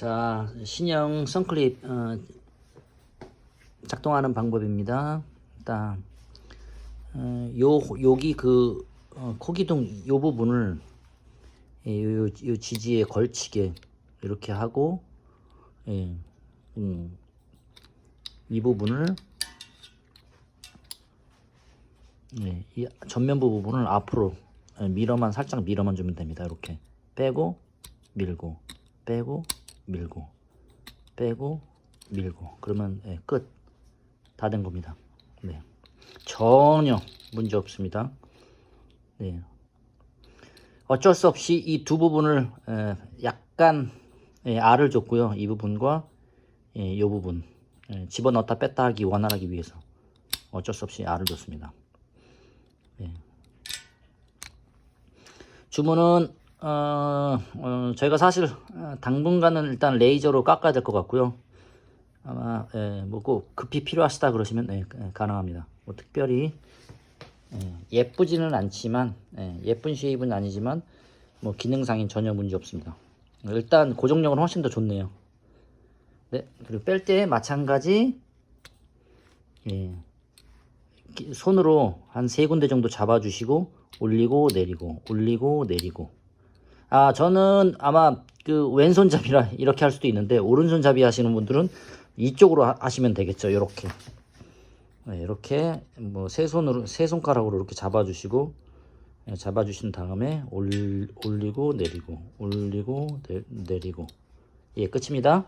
자, 신형 선클립 어, 작동하는 방법입니다. 일단 어, 요 여기 그 어, 코기둥 요 부분을 예, 요, 요, 요 지지에 걸치게 이렇게 하고 예, 음, 이 부분을 예, 이 전면부 부분을 앞으로 예, 밀어만 살짝 밀어만 주면 됩니다. 이렇게 빼고 밀고 빼고 밀고 빼고 밀고 그러면 예, 끝. 다 된 겁니다. 네. 전혀 문제 없습니다. 네. 어쩔 수 없이 이 두 부분을 에, 약간 예, 알을 줬고요. 이 부분과 예, 이 부분 예, 집어넣었다 뺐다 하기 원활하기 위해서 어쩔 수 없이 알을 줬습니다. 예. 주문은 어, 어, 저희가 사실 어, 당분간은 일단 레이저로 깎아야 될 것 같고요. 아마 예, 뭐꼭 급히 필요하시다 그러시면 예, 예, 가능합니다. 뭐 특별히 예, 예쁘지는 않지만 예, 예쁜 쉐입은 아니지만 뭐 기능상인 전혀 문제 없습니다. 일단 고정력은 훨씬 더 좋네요. 네 그리고 뺄 때 마찬가지 예, 기- 손으로 한 세 군데 정도 잡아주시고 올리고 내리고 올리고 내리고 아 저는 아마 그 왼손잡이라 이렇게 할 수도 있는데 오른손잡이 하시는 분들은 이쪽으로 하- 하시면 되겠죠. 이렇게. 네, 이렇게 뭐 세 손으로 세 손가락으로 이렇게 잡아주시고 네, 잡아주신 다음에 올, 올리고 내리고 올리고 내, 내리고. 예 끝입니다.